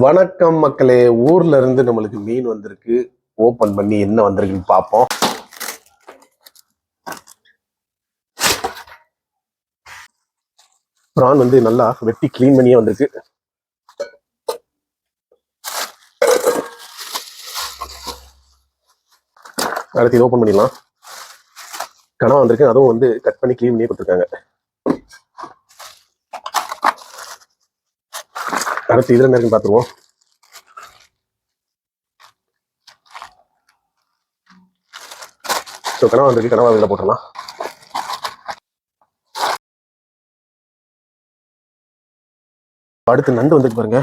வணக்கம் மக்களே ஊர்ல இருந்து நம்மளுக்கு மீன் வந்திருக்கு. ஓபன் பண்ணி என்ன வந்திருக்குன்னு பார்ப்போம். ப்ரான் வந்து நல்லா வெட்டி க்ளீன் பண்ணியே வந்திருக்கு. அடுத்து இது ஓப்பன் பண்ணிடலாம். கனவா வந்திருக்கு. அதுவும் வந்து கட் பண்ணி க்ளீன் பண்ணியே கொடுத்துருக்காங்க. அடுத்து இதில் என்ன பார்த்துருவோம். ஸோ கனவா வந்திருக்கு. கனவா இதில் போட்டுடலாம். அடுத்து நண்டு வந்துருக்கு பாருங்க.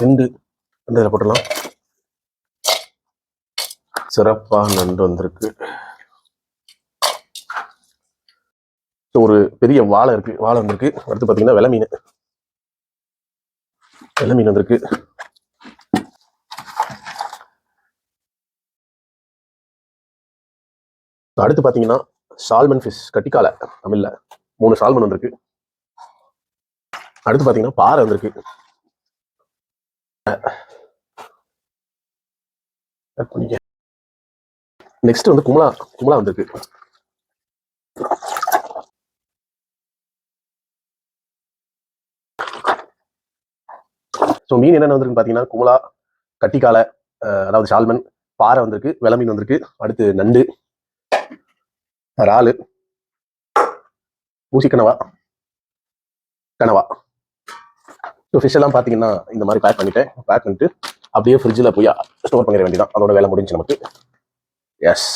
நண்டு நண்டு இதில் போட்டுடலாம். சிறப்பாக நண்டு வந்திருக்கு. ஒரு பெரிய வாழை இருக்கு. வாழை வந்திருக்கு. அடுத்து பார்த்தீங்கன்னா விலை மீன். வெலை மீன் வந்திருக்கு? அடுத்து பார்த்தீங்கன்னா சால்மன் ஃபிஷ் கட்டிக்கால தமிழ்ல. மூணு சால்மன் வந்திருக்கு. அடுத்து பார்த்தீங்கன்னா பாறை வந்திருக்கு. நெக்ஸ்ட் வந்து குமலா குமலா வந்திருக்கு. ஸோ மீன் என்னென்ன வந்திருக்கு பார்த்தீங்கன்னா குமலா கட்டிக்கால அதாவது சால்மன் பாறை வந்திருக்கு வெலை மீன் வந்திருக்கு அடுத்து நண்டு இறாலு ஊசி கனவா கனவா. ஸோ ஃபிஷ் எல்லாம் பார்த்தீங்கன்னா இந்த மாதிரி பேக் பண்ணிட்டேன். பேக் பண்ணிட்டு அப்படியே ஃப்ரிட்ஜில் போய் ஸ்டோர் பண்ணிட வேண்டியதான் அதோட வேலை முடிஞ்சு நமக்கு. எஸ்